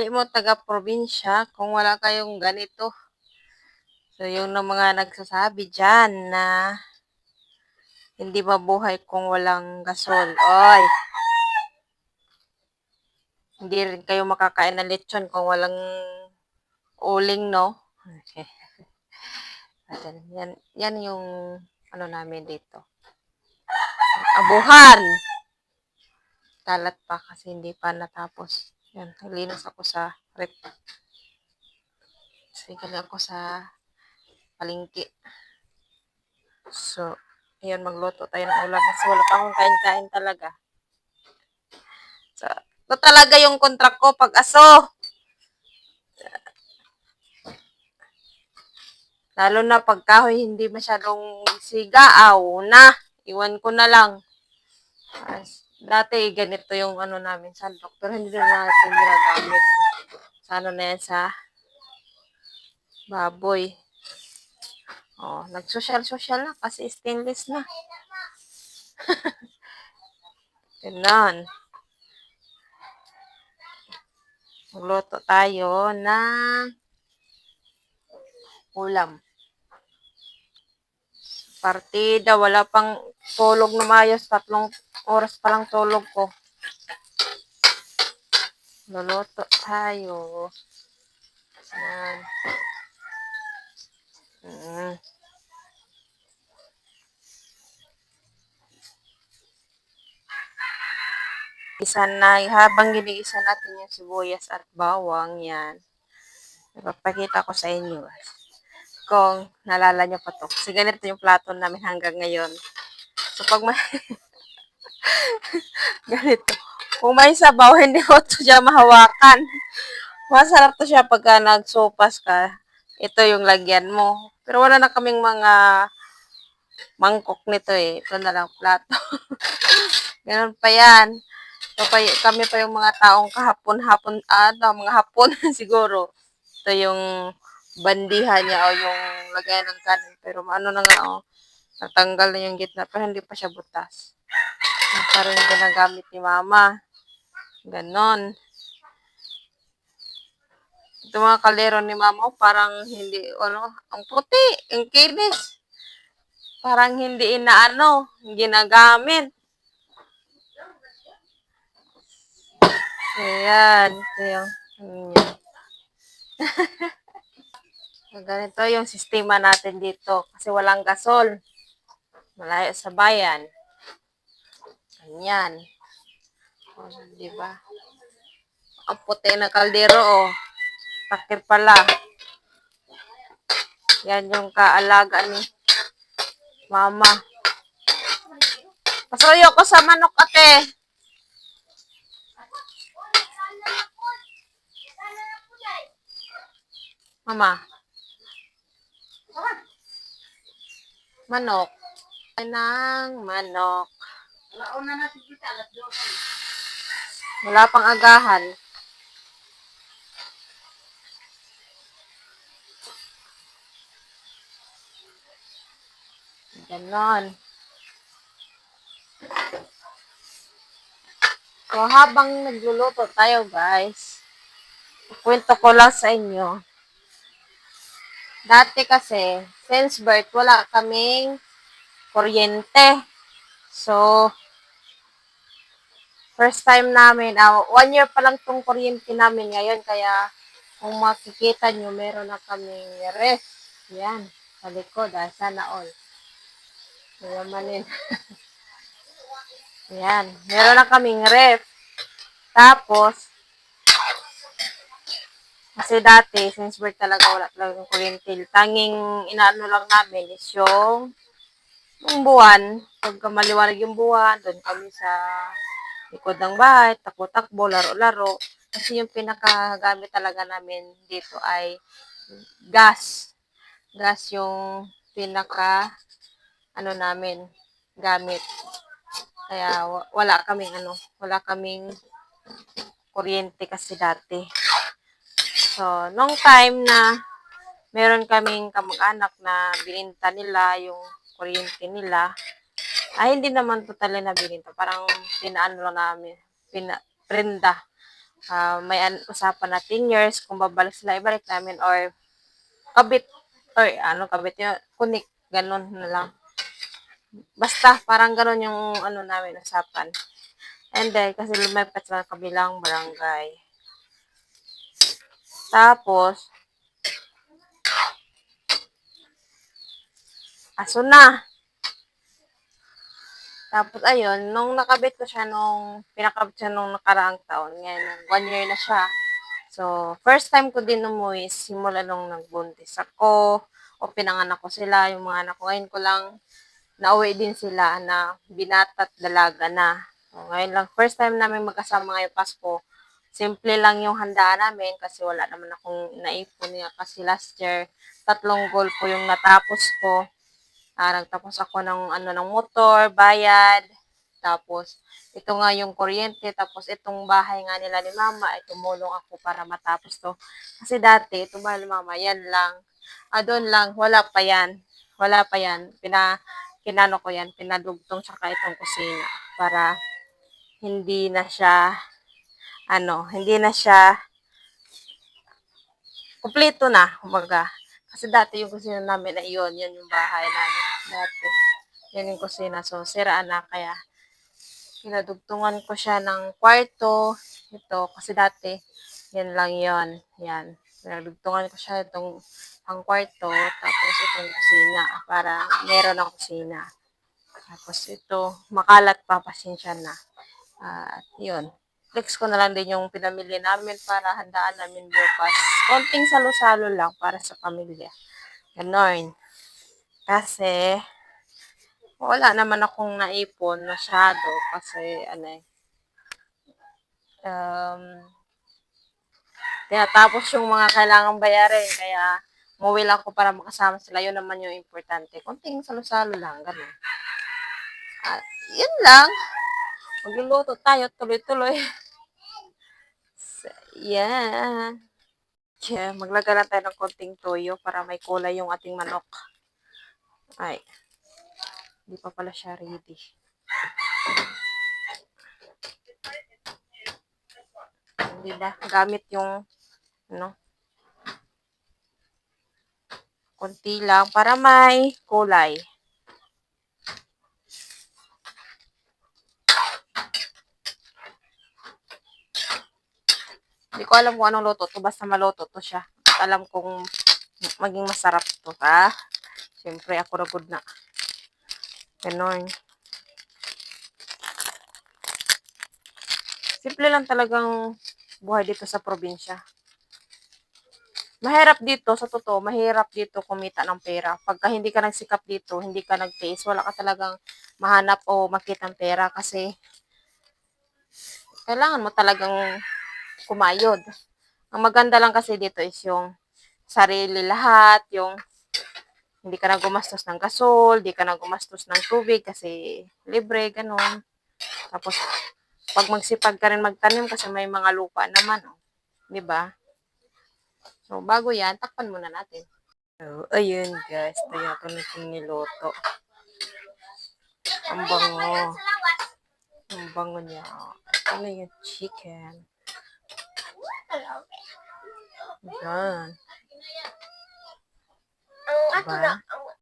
Hindi mo taga-probinsya kung wala kayong ganito. So, yung na mga nagsasabi dyan na hindi mabuhay kung walang gasol. Oy! Hindi rin kayo makakain ng lechon kung walang uling, no? Okay. Yan, yan yung ano namin dito. Abuhan! Kalat pa kasi hindi pa natapos. Yan, nalinis ako sa rep. Sige ako sa palingki. So, ayun, magluto tayo ng ulam kasi wala pa akong kain-kain talaga. So, ito talaga yung kontrak ko pag aso. Lalo na pag kahoy hindi masyadong siga, aw na. Iwan ko na lang. As, dati ganito yung ano namin sandok, pero hindi na natin ginagamit. Sa ano na yan sa baboy. Oh, nag-social-social na kasi stainless na. Ganon. Magluto tayo ng ulam. Partida, wala pang tulog na mayos. Tatlong oras pa lang tulog ko. Luluto tayo. Yan. Mm. Isa na, habang giniisa natin yung sibuyas at bawang, yan. Ipapakita ko sa inyo. Kung nalala niyo pa to. Kasi ganito yung plato namin hanggang ngayon. So, pag may... ganito. Kung may sabaw, hindi ko to siya mahawakan. Masarap to siya pagka nagsopas ka. Ito yung lagyan mo. Pero wala na kaming mga mangkok nito eh. Ito na lang plato. Ganun pa yan. So, pa, kami pa yung mga taong kahapon-hapon, ano, mga hapon siguro. Ito yung bandihan niya o yung lagay ng kanin. Pero ano na nga, oh, natanggal na yung gitna, pero hindi pa siya butas. Parang ginagamit ni mama. Ganon. Ito mga kalero ni mama, oh, parang hindi, ano, ang puti, ang kinis. Parang hindi inaano, ginagamit. Ayan. Ito yung, ganito yung sistema natin dito. Kasi walang gasol. Malayo sa bayan. Ganyan. O, diba? Ang puti na kaldero, oh. Takir pala. Yan yung kaalaga ni mama. Pasuyo ko sa manok, ate. Mama. Manok. Ng manok. Wala pang agahan. Ganon. So, habang nagluluto tayo, guys, kwento ko lang sa inyo. Dati kasi, since birth, wala kaming kuryente. So, first time namin, uh, one year pa lang tong kuryente namin ngayon, kaya kung makikita nyo, meron na kaming ref. Yan, sa likod, ah, sana all. Mayamanin. Yan, meron na kaming ref. Tapos, kasi dati, since birth talaga wala talagang kuryente. Tanging inaano lang namin is yung, yung buwan. Pagka maliwanag yung buwan, doon kami sa likod ng bahay, takbo-takbo, laro-laro. Kasi yung pinakagamit talaga namin dito ay gas. Gas yung pinaka ano namin gamit. Kaya wala kaming ano, wala kaming kuryente kasi dati. So, nung time na meron kaming kamag-anak na bininta nila yung kuryente nila, ay hindi naman totally na bininta. Parang pinaano lang namin, pina, prenda. ah, may an- usapan na 10 years kung babalik sila ibalik namin or kabit or ano kabit yun, kunik, ganun na lang. Basta, parang ganun yung ano namin usapan. And then, kasi lumipat sa kabilang barangay. Tapos, aso na. Tapos, ayun, nung nakabit ko siya nung, pinakabit siya nung nakaraang taon, ngayon, one year na siya. So, first time ko din umuwi, simula nung nagbuntis ako, o pinanganak ko sila, yung mga anak ko. Ngayon ko lang, nauwi din sila na binata at dalaga na. So, ngayon lang, first time namin magkasama ngayong Pasko. Simple lang yung handaan namin kasi wala naman akong naipon kasi last year, tatlong goal po yung natapos ko. Ah, nagtapos ako ng ano ng motor, bayad. Tapos ito nga yung kuryente, tapos itong bahay nga nila ni Mama, ay tumulong ako para matapos to. Kasi dati, itong bahay Mama, yan lang. Ah, doon lang, wala pa yan. Wala pa yan. Pina, kinano ko yan, pinadugtong tsaka itong kusina para hindi na siya, ano, hindi na siya kumpleto na, kumbaga. Kasi dati yung kusina namin ay yun, yun yung bahay namin. Dati. Yan yung kusina. So, siraan na. Kaya, pinadugtungan ko siya ng kwarto. Ito, kasi dati, yan lang yon Yan. Pinadugtungan ko siya itong ang kwarto. Tapos, itong kusina. Para meron ng kusina. Tapos, ito, makalat pa, pasensya na. At, yun. Flex ko na lang din yung pinamili namin para handaan namin bukas. Konting salo-salo lang para sa pamilya. Ganon. Kasi, wala naman akong naipon masyado kasi, ano eh, um, tinatapos yung mga kailangang bayarin. Kaya, umuwi lang ako para makasama sila. Yun naman yung importante. Konting salo-salo lang. Ganon. At, yun lang. Magluluto tayo tuloy-tuloy. So, yeah. Yeah, maglagay lang tayo ng konting toyo para may kulay yung ating manok. Ay. Hindi pa pala siya ready. Hindi ba? Gamit yung ano konti lang para may kulay. Hindi ko alam kung anong luto to. Basta maluto to siya. At alam kong maging masarap to. Ha? Siyempre, ako na good na. Ganon. Simple lang talagang buhay dito sa probinsya. Mahirap dito, sa totoo, mahirap dito kumita ng pera. Pagka hindi ka nagsikap dito, hindi ka nag-taste, wala ka talagang mahanap o makita ng pera kasi kailangan mo talagang kumayod. Ang maganda lang kasi dito is yung sarili lahat, yung hindi ka na gumastos ng gasol, hindi ka na gumastos ng tubig kasi libre, ganun. Tapos, pag magsipag ka rin magtanim kasi may mga lupa naman, oh. di ba? So, bago yan, takpan muna natin. So, ayun guys, tayo ko na niluto. Ang bango. Ang bango niya. Na yung chicken. Yan. Ang ato Diba? na, ang